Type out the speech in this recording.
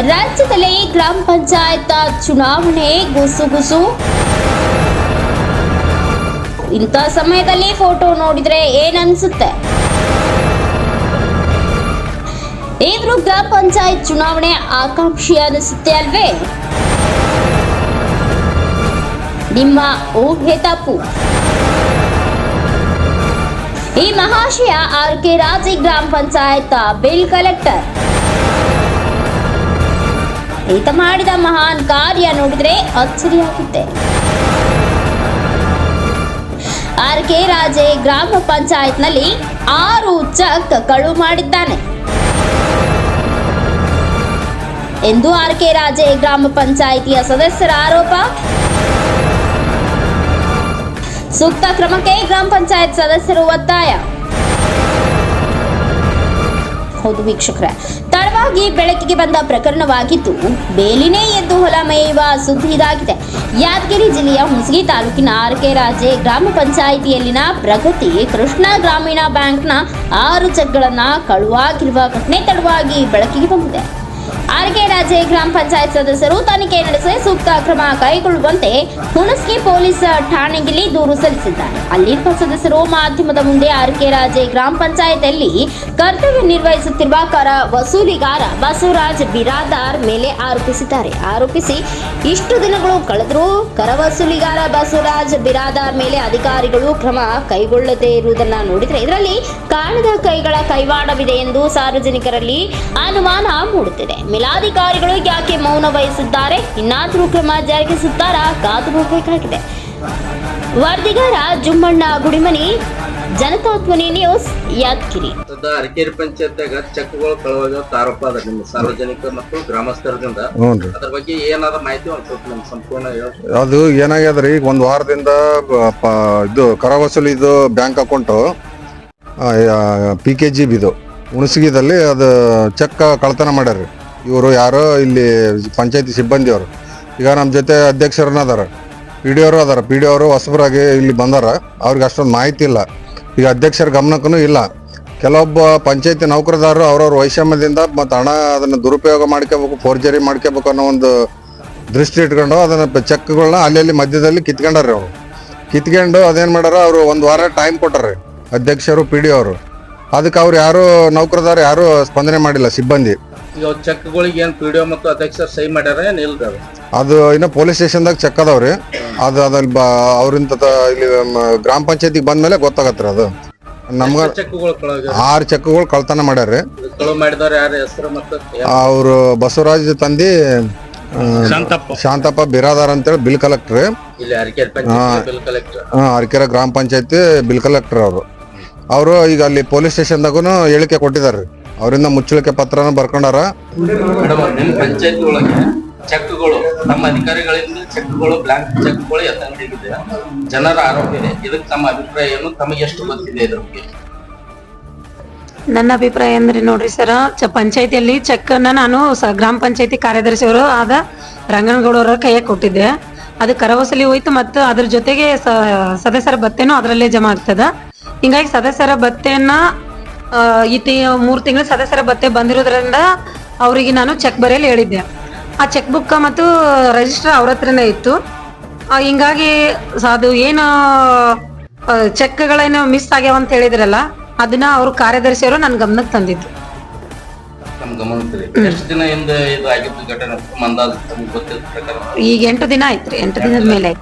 ರಾಜ್ಯದಲ್ಲಿ ಗ್ರಾಮ ಪಂಚಾಯತ್ ಚುನಾವಣೆ ಗುಸುಗುಸು ಇಂಥ ಸಮಯದಲ್ಲಿ ಫೋಟೋ ನೋಡಿದ್ರೆ ಏನನ್ಸುತ್ತೆ? ಇವರು ಗ್ರಾಮ ಪಂಚಾಯತ್ ಚುನಾವಣೆ ಆಕಾಂಕ್ಷಿ ಅನಿಸುತ್ತೆ ಅಲ್ವೇ? ನಿಮ್ಮ ಊಹೆ ತಪ್ಪು. ಈ ಮಹಾಶಯ ಆರ್ ಕೆ ರಾಜಿ ಗ್ರಾಮ ಪಂಚಾಯತ್ ಬಿಲ್ ಕಲೆಕ್ಟರ್. ಈತ ಮಾಡಿದ ಮಹಾನ್ ಕಾರ್ಯ ನೋಡಿದ್ರೆ ಅಚ್ಚರಿಯಾಗುತ್ತೆ ಆರ್ ಕೆ ರಾಜೆ ಗ್ರಾಮ ಪಂಚಾಯತ್ನಲ್ಲಿ ಆರು ಚಕ್ ಕಳು ಮಾಡಿದ್ದಾನೆ. ಎಂದು ಆರ್ ಕೆ ರಾಜೆ ಗ್ರಾಮ ಪಂಚಾಯಿತಿಯ ಸದಸ್ಯರ ಆರೋಪ. ಸೂಕ್ತ ಕ್ರಮಕ್ಕೆ ಗ್ರಾಮ ಪಂಚಾಯತ್ ಸದಸ್ಯರು ಒತ್ತಾಯ. ಹೌದು ವೀಕ್ಷಕರೇ ತಡವಾಗಿ ಬೆಳಕಿಗೆ ಬಂದ ಪ್ರಕರಣವಾಗಿದ್ದು, ಬೇಲಿನೇ ಎದ್ದು ಹೊಲ ಮೇಯುವ ಸುದ್ದಿ ಇದಾಗಿದೆ. ಯಾದಗಿರಿ ಜಿಲ್ಲೆಯ ಹುಣಸಗಿ ತಾಲೂಕಿನ ಆರ್ ಕೆ ರಾಜೆ ಗ್ರಾಮ ಪಂಚಾಯಿತಿಯಲ್ಲಿನ ಪ್ರಗತಿ ಕೃಷ್ಣ ಗ್ರಾಮೀಣ ಬ್ಯಾಂಕ್ನ ಆರು ಚೆಕ್ಗಳನ್ನು ಕಳುವಾಗಿರುವ ಘಟನೆ ತಡವಾಗಿ ಬೆಳಕಿಗೆ ಬಂದಿದೆ. ಆರ್ ಕೆ ರಾಜೆ ಗ್ರಾಮ ಪಂಚಾಯತ್ ಸದಸ್ಯರು ತನಿಖೆ ನಡೆಸಿ ಸೂಕ್ತ ಕ್ರಮ ಕೈಗೊಳ್ಳುವಂತೆ ಹುಣಸ್ಕಿ ಪೊಲೀಸ್ ಠಾಣೆಗೆ ದೂರು ಸಲ್ಲಿಸಿದ್ದಾರೆ. ಅಲ್ಲಿರುವ ಸದಸ್ಯರು ಮಾಧ್ಯಮದ ಮುಂದೆ ಆರ್ಕೆ ರಾಜೆ ಗ್ರಾಮ ಪಂಚಾಯತಿಯಲ್ಲಿ ಕರ್ತವ್ಯ ನಿರ್ವಹಿಸುತ್ತಿರುವ ಕರ ವಸೂಲಿಗಾರ ಬಸವರಾಜ್ ಬಿರಾದಾರ್ ಮೇಲೆ ಆರೋಪಿಸಿದ್ದಾರೆ. ಆರೋಪಿಸಿ ಇಷ್ಟು ದಿನಗಳು ಕಳೆದರೂ ಕರ ವಸೂಲಿಗಾರ ಬಸವರಾಜ್ ಬಿರಾದಾರ್ ಮೇಲೆ ಅಧಿಕಾರಿಗಳು ಕ್ರಮ ಕೈಗೊಳ್ಳದೇ ಇರುವುದನ್ನು ನೋಡಿದರೆ ಇದರಲ್ಲಿ ಕಾಣದ ಕೈಗಳ ಕೈವಾಡವಿದೆ ಎಂದು ಸಾರ್ವಜನಿಕರಲ್ಲಿ ಅನುಮಾನ ಮೂಡುತ್ತಿದೆ. ಮೇಲಾಧಿಕಾರಿಗಳು ಯಾಕೆ ಮೌನ ವಹಿಸಿದ್ದಾರೆ ಇನ್ನಾದರೂ ಕ್ರಮ ಜರುಗಿಸುತ್ತಾರಾ? ಕಾದು ನೋಡಬೇಕಾಗಿದೆ ವರದಿಗಾರ ಜುಮ್ಮಣ್ಣ ಗುಡಿಮನಿ ಜನತಾತ್ಮನಿ ನ್ಯೂಸ್ ಯಾದಗಿರಿ. ಅರಕೇರಿ ಪಂಚಾಯತ್ಯಾಗ ಚೆಕ್ಗಳು ಕಳುವಾಗ ಆರೋಪ ಅದ ನಿಮ್ಮ ಸಾರ್ವಜನಿಕ ಮತ್ತು ಗ್ರಾಮಸ್ಥರದಿಂದ. ಅದ್ರ ಬಗ್ಗೆ ಏನಾದ ಮಾಹಿತಿ ಒಂದು ಸ್ವಲ್ಪ ನಮ್ಗೆ ಸಂಪೂರ್ಣ? ಅದು ಏನಾಗ್ಯದ ರೀ ಒಂದು ವಾರದಿಂದ ಇದು ಕರವಸೂಲಿ ಇದು bank account P K G ಬಿದು ಹುಣಸಗಿದಲ್ಲಿ ಅದು ಚೆಕ್ ಕಳ್ತನ ಮಾಡ್ಯಾರ ಇವರು ಯಾರೋ ಇಲ್ಲಿ ಪಂಚಾಯತಿ ಸಿಬ್ಬಂದಿ ಅವರು ಈಗ ನಮ್ಮ ಜೊತೆ ಅಧ್ಯಕ್ಷರನ್ನ ಅದಾರ ಪಿ ಡಿ ಅವರು ಅದಾರ. ಪಿ ಡಿ ಅವರು ಹೊಸಬರಾಗಿ ಇಲ್ಲಿ ಬಂದಾರ. ಅವ್ರಿಗೆ ಅಷ್ಟೊಂದು ಮಾಹಿತಿ ಇಲ್ಲ. ಈಗ ಅಧ್ಯಕ್ಷರ ಗಮನಕ್ಕೂ ಇಲ್ಲ. ಕೆಲವೊಬ್ಬ ಪಂಚಾಯತಿ ನೌಕರದಾರರು ಅವ್ರವ್ರ ವೈಷಮ್ಯದಿಂದ ಮತ್ತು ಹಣ ಅದನ್ನು ದುರುಪಯೋಗ ಮಾಡ್ಕೋಬೇಕು, ಫೋರ್ಜರಿ ಮಾಡ್ಕೋಬೇಕು ಅನ್ನೋ ಒಂದು ದೃಷ್ಟಿ ಇಟ್ಕೊಂಡು ಅದನ್ನು ಚೆಕ್ಗಳನ್ನ ಅಲ್ಲಲ್ಲಿ ಮಧ್ಯದಲ್ಲಿ ಕಿತ್ಕೊಂಡಾರ್ರಿ ಅವರು. ಕಿತ್ಕೊಂಡು ಅದೇನು ಮಾಡ್ಯಾರ, ಅವರು ಒಂದು ವಾರ ಟೈಮ್ ಕೊಟ್ಟಾರೆ ಅಧ್ಯಕ್ಷರು ಪಿ ಡಿ ಅವರು ಅದಕ್ಕೆ ಅವ್ರು ಯಾರು ನೌಕರದಾರ ಯಾರು ಸ್ಪಂದನೆ ಮಾಡಿಲ್ಲ, ಸಿಬ್ಬಂದಿ. ಈಗ ಚೆಕ್ಗಳಿಗೆ ಏನ್ ಪಿ ಡಿ ಮತ್ತು ಅಧ್ಯಕ್ಷರು ಸಹಿ ಮಾಡ್ಯಾರ ಏನ್ ಇಲ್ರಿ ಅದು? ಅದು ಇನ್ನು ಪೊಲೀಸ್ ಸ್ಟೇಷನ್ದಾಗ ಚೆಕ್ ಅದಾವ್ರಿ ಅದು ಅದಲ್ಲಿ ಬ ಅವ್ರಿಂದ ತ- ಇಲ್ಲಿ ಮ- ಗ್ರಾಮ ಪಂಚಾಯತಿಗೆ ಬಂದ್ಮೇಲೆ ಗೊತ್ತಾಗತ್ರಿ ಅದು. ನಮ್ಗ ಚೆಕ್ಗಳು ಆರು ಚೆಕ್ಗಳು ಕಳ್ತನ ಮಾಡ್ಯಾರ್ರಿ ಕಳುವು ಮಾಡಿದವ್ರ ಯಾರ ಹೆಸರು ಮತ್ತು ಅವರು ಬಸವರಾಜ್ ತಂದಿ ಆ, ಶಾಂತಪ್ಪ. ಬಿರಾದಾರ್ ಅಂತೇಳಿ ಬಿಲ್ ಕಲೆಕ್ಟರ್. ಇಲ್ಲಿ ಅರಕೇರಿ ಪಂಚಾಯತ್ ಬಿಲ್ ಕಲೆಕ್ಟರ್. ಅರಕೆರೆ ಗ್ರಾಮ ಪಂಚಾಯತಿ ಬಿಲ್ ಕಲೆಕ್ಟರ್ ಅವರು ಅವರು ಈಗ ಅಲ್ಲಿ ಪೊಲೀಸ್ ಸ್ಟೇಷನ್ದಾಗೂ ಹೇಳಿಕೆ ಕೊಟ್ಟಿದ್ದಾರೆ ಅವರಿಂದ ಮುಚ್ಚಳಿಕೆ ಪತ್ರನ ಬರ್ಕೊಂಡಾರ? ಮೇಡಮ್ ನಿಮ್ಮ ಪಂಚಾಯತ್ ಒಳಗೆ ಚೆಕ್ಗಳು ನಮ್ಮ ಅಧಿಕಾರಿಗಳಿಂದ ಚೆಕ್ಗಳು ಬ್ಲಾಂಕ್ ಚೆಕ್ಗಳು ಎತ್ತಂಗಡಿಗಿದೆ ಜನರ ಆರೋಗ್ಯ ಇದೆ. ಇದಕ್ಕೆ ತಮ್ಮ ಅಭಿಪ್ರಾಯ ಏನು ತಮಗೆ ಎಷ್ಟು ಗೊತ್ತಿದೆ ಇದ್ರ ಬಗ್ಗೆ? ನನ್ನ ಅಭಿಪ್ರಾಯ ಅಂದ್ರೆ ನೋಡ್ರಿ ಸರ್ ಚ ಪಂಚಾಯತಿಯಲ್ಲಿ ಚೆಕ್ ಅನ್ನ ನಾನು ಸ ಗ್ರಾಮ ಪಂಚಾಯತಿ ಕಾರ್ಯದರ್ಶಿಯವರು ಆದ ರಂಗನಗೌಡರ ಕೈಯಾಗ ಕೊಟ್ಟಿದ್ದೆ. ಅದು ಕರವಸಲಿ ಹೋಯ್ತು ಮತ್ತು ಅದ್ರ ಜೊತೆಗೆ ಸ- ಸದಸ್ಯರ ಭತ್ತೆನೂ ಅದರಲ್ಲೇ ಜಮಾ ಆಗ್ತದ. ಹಿಂಗಾಗಿ ಸದಸ್ಯರ ಭತ್ತೆಯನ್ನ ಆ, ಈ ತಿ ಮೂರು ತಿಂಗಳು ಸದಸ್ಯರ ಭತ್ತೆ ಬಂದಿರೋದ್ರಿಂದ ಅವರಿಗೆ ನಾನು ಚೆಕ್ ಬರೆಯಲು ಹೇಳಿದ್ದೆ. ಆ ಚೆಕ್ ಬುಕ್ ಮತ್ತು ರಿಜಿಸ್ಟರ್ ಅವ್ರ ಹತ್ರನೇ ಇತ್ತು. ಹಿಂಗಾಗಿ ಅದು ಏನು ಚೆಕ್ಗಳೇನು ಮಿಸ್ ಆಗ್ಯಾವ ಅಂತ ಹೇಳಿದ್ರಲ್ಲ ಅದನ್ನ ಅವರು ಕಾರ್ಯದರ್ಶಿಯವರು ನನ್ನ ಗಮನಕ್ಕೆ ತಂದಿದ್ದು. ಈಗ ಎಂಟು ದಿನ ಆಯ್ತ್ರಿ ಎಂಟು ದಿನದ ಮೇಲೆ ಆಯ್ತು.